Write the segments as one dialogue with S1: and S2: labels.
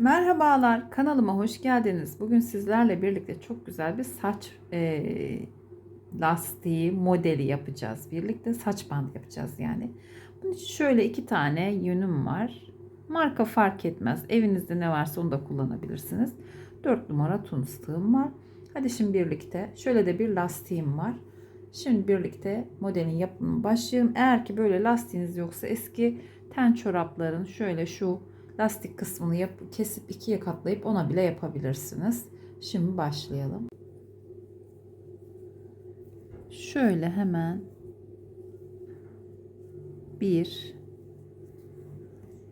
S1: Merhabalar, kanalıma hoş geldiniz. Bugün sizlerle birlikte çok güzel bir saç e, lastiği modeli yapacağız. Birlikte saç bandı yapacağız yani. Bunun için şöyle iki tane yünüm var. Marka fark etmez. Evinizde ne varsa onu da kullanabilirsiniz. 4 numara tun fıstığım var. Hadi şimdi birlikte şöyle de bir lastiğim var. Şimdi birlikte modelin yapımına başlayalım. Eğer ki böyle lastiğiniz yoksa eski ten çorapların şöyle şu lastik kısmını yap, kesip ikiye katlayıp ona bile yapabilirsiniz. Şimdi başlayalım. Şöyle hemen bir,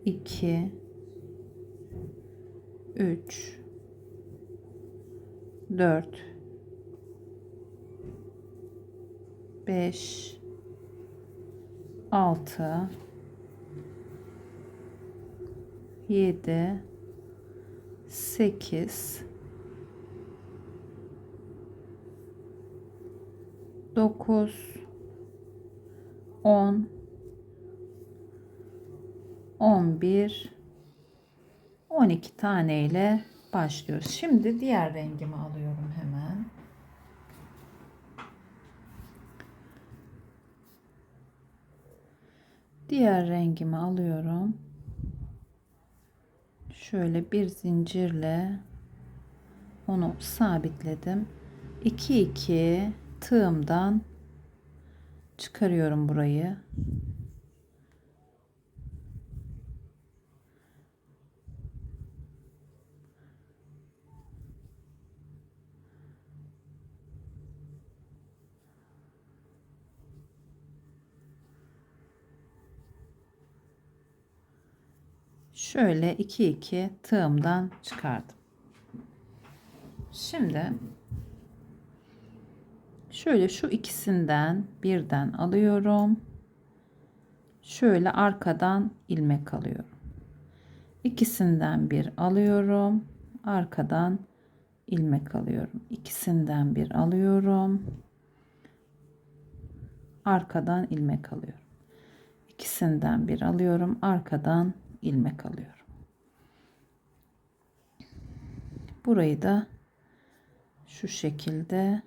S1: iki, üç, dört, beş, altı, 7 8 9 10 11 12 tane ile başlıyoruz. Şimdi diğer rengimi alıyorum hemen. Diğer rengimi alıyorum şöyle bir zincirle onu sabitledim. 2 2 tığımdan çıkarıyorum burayı. Şöyle 2 2 tığımdan çıkardım. Şimdi şöyle şu ikisinden birden alıyorum. Şöyle arkadan ilmek alıyorum. İkisinden bir alıyorum. Arkadan ilmek alıyorum. İkisinden bir alıyorum. Arkadan ilmek alıyorum. İkisinden bir alıyorum. Arkadan ilmek alıyorum. Burayı da şu şekilde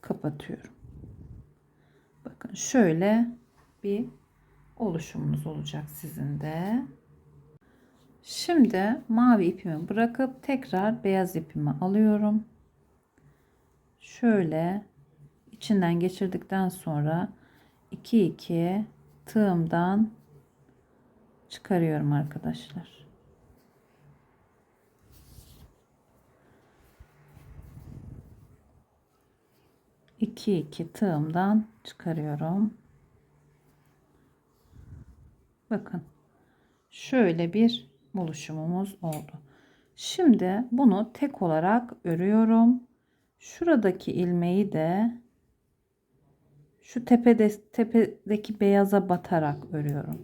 S1: kapatıyorum. Bakın şöyle bir oluşumunuz olacak sizin de. Şimdi mavi ipimi bırakıp tekrar beyaz ipimi alıyorum. Şöyle içinden geçirdikten sonra 2 2 tığımdan çıkarıyorum arkadaşlar. İki iki tığımdan çıkarıyorum. Bakın şöyle bir oluşumumuz oldu. Şimdi bunu tek olarak örüyorum. Şuradaki ilmeği de şu tepede, tepedeki beyaza batarak örüyorum.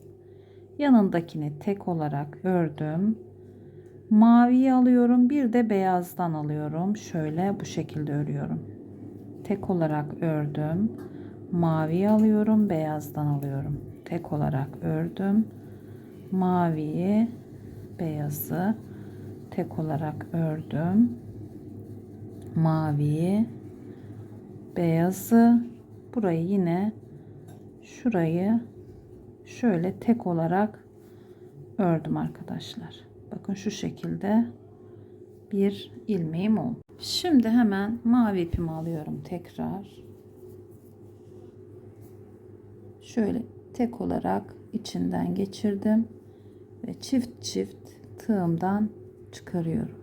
S1: Yanındakini tek olarak ördüm. Maviyi alıyorum. Bir de beyazdan alıyorum. Şöyle bu şekilde örüyorum. Tek olarak ördüm. Maviyi alıyorum. Beyazdan alıyorum. Tek olarak ördüm. Maviyi, beyazı tek olarak ördüm. Maviyi, beyazı burayı yine şurayı şöyle tek olarak ördüm arkadaşlar. Bakın şu şekilde bir ilmeğim oldu. Şimdi hemen mavi ipimi alıyorum tekrar. Şöyle tek olarak içinden geçirdim ve çift çift tığımdan çıkarıyorum.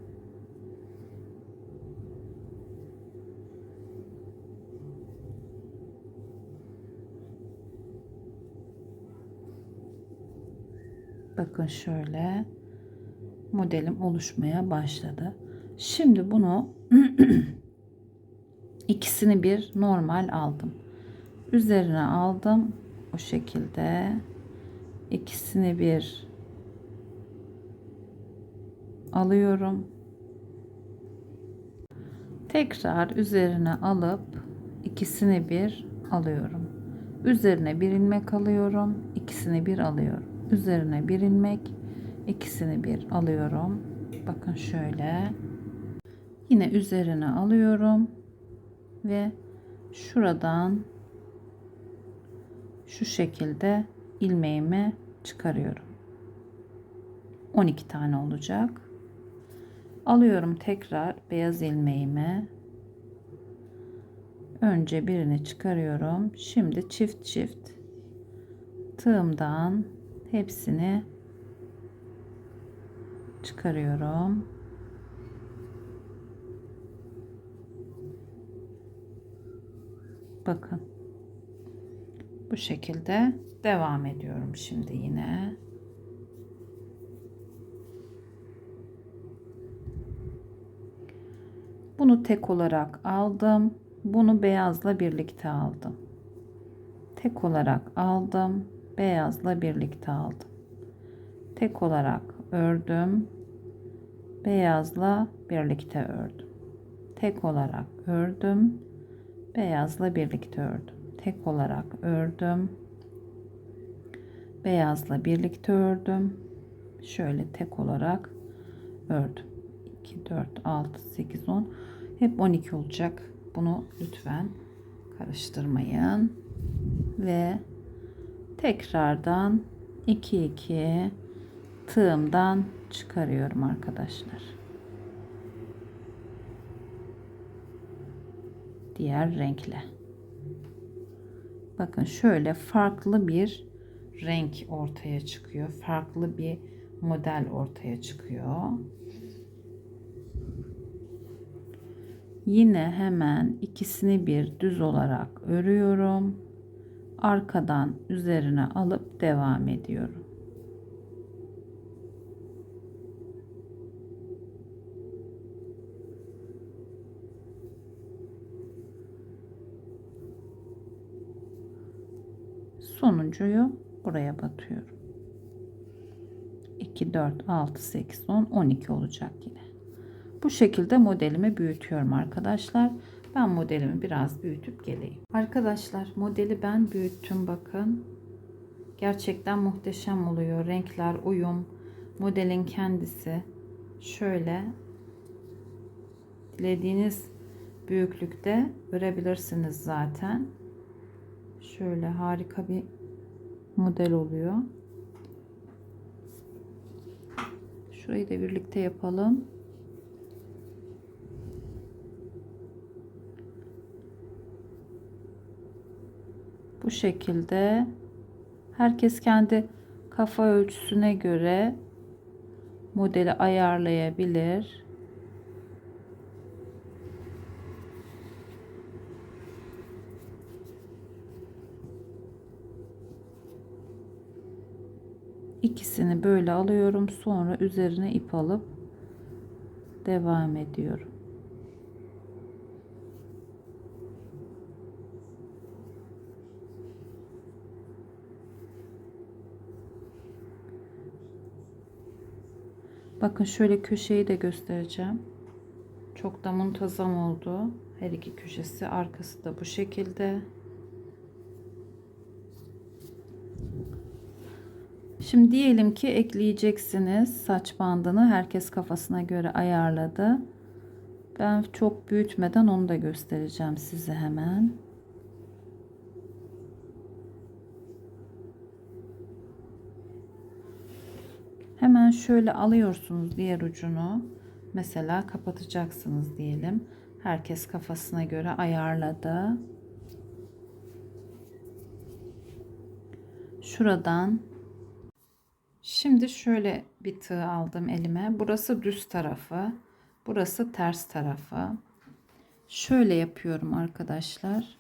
S1: Bakın şöyle modelim oluşmaya başladı. Şimdi bunu ikisini bir normal aldım. Üzerine aldım. O şekilde ikisini bir alıyorum. Tekrar üzerine alıp ikisini bir alıyorum. Üzerine bir ilmek alıyorum. ikisini bir alıyorum üzerine bir ilmek ikisini bir alıyorum. Bakın şöyle. Yine üzerine alıyorum ve şuradan şu şekilde ilmeğimi çıkarıyorum. 12 tane olacak. Alıyorum tekrar beyaz ilmeğimi. Önce birini çıkarıyorum. Şimdi çift çift tığımdan hepsini çıkarıyorum. Bakın. Bu şekilde devam ediyorum şimdi yine. Bunu tek olarak aldım. Bunu beyazla birlikte aldım. Tek olarak aldım. Beyazla birlikte aldım. Tek olarak ördüm. Beyazla birlikte ördüm. Tek olarak ördüm. Beyazla birlikte ördüm. Tek olarak ördüm. Beyazla birlikte ördüm. Şöyle tek olarak ördüm. 2 4 6 8 10 hep 12 olacak. Bunu lütfen karıştırmayın. Ve tekrardan 2 2 tığımdan çıkarıyorum arkadaşlar. Diğer renkle. Bakın şöyle farklı bir renk ortaya çıkıyor. Farklı bir model ortaya çıkıyor. Yine hemen ikisini bir düz olarak örüyorum. Arkadan üzerine alıp devam ediyorum. sonuncuyu buraya batıyorum. 2 4 6 8 10 12 olacak yine. Bu şekilde modelimi büyütüyorum arkadaşlar. Ben modelimi biraz büyütüp geleyim. Arkadaşlar modeli ben büyüttüm bakın. Gerçekten muhteşem oluyor. Renkler, uyum, modelin kendisi. Şöyle dilediğiniz büyüklükte örebilirsiniz zaten. Şöyle harika bir model oluyor. Şurayı da birlikte yapalım. Bu şekilde herkes kendi kafa ölçüsüne göre modeli ayarlayabilir. ikisini böyle alıyorum sonra üzerine ip alıp devam ediyorum Bakın şöyle köşeyi de göstereceğim. Çok da muntazam oldu. Her iki köşesi arkası da bu şekilde. Şimdi diyelim ki ekleyeceksiniz saç bandını. Herkes kafasına göre ayarladı. Ben çok büyütmeden onu da göstereceğim size hemen. Hemen şöyle alıyorsunuz diğer ucunu. Mesela kapatacaksınız diyelim. Herkes kafasına göre ayarladı. Şuradan Şimdi şöyle bir tığ aldım elime. Burası düz tarafı. Burası ters tarafı. Şöyle yapıyorum arkadaşlar.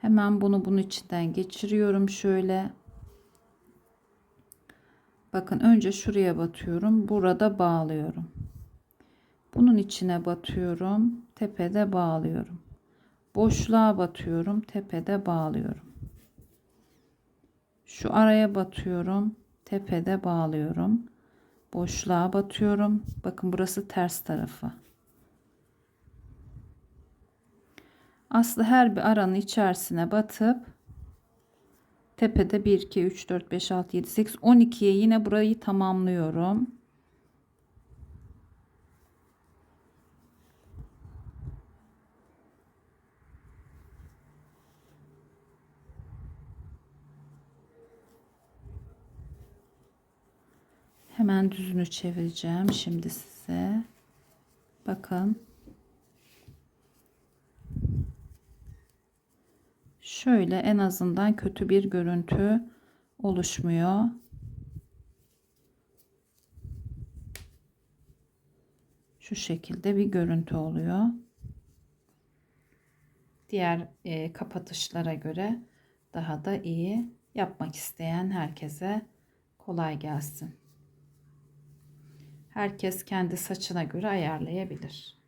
S1: Hemen bunu bunun içinden geçiriyorum şöyle. Bakın önce şuraya batıyorum. Burada bağlıyorum. Bunun içine batıyorum. Tepede bağlıyorum. Boşluğa batıyorum. Tepede bağlıyorum. Şu araya batıyorum. Tepede bağlıyorum. Boşluğa batıyorum. Bakın burası ters tarafı. Aslı her bir aranın içerisine batıp Tepede 1, 2, 3, 4, 5, 6, 7, 8, 12'ye yine burayı tamamlıyorum. Hemen düzünü çevireceğim şimdi size. Bakın. Şöyle en azından kötü bir görüntü oluşmuyor. Şu şekilde bir görüntü oluyor. Diğer e, kapatışlara göre daha da iyi yapmak isteyen herkese kolay gelsin. Herkes kendi saçına göre ayarlayabilir.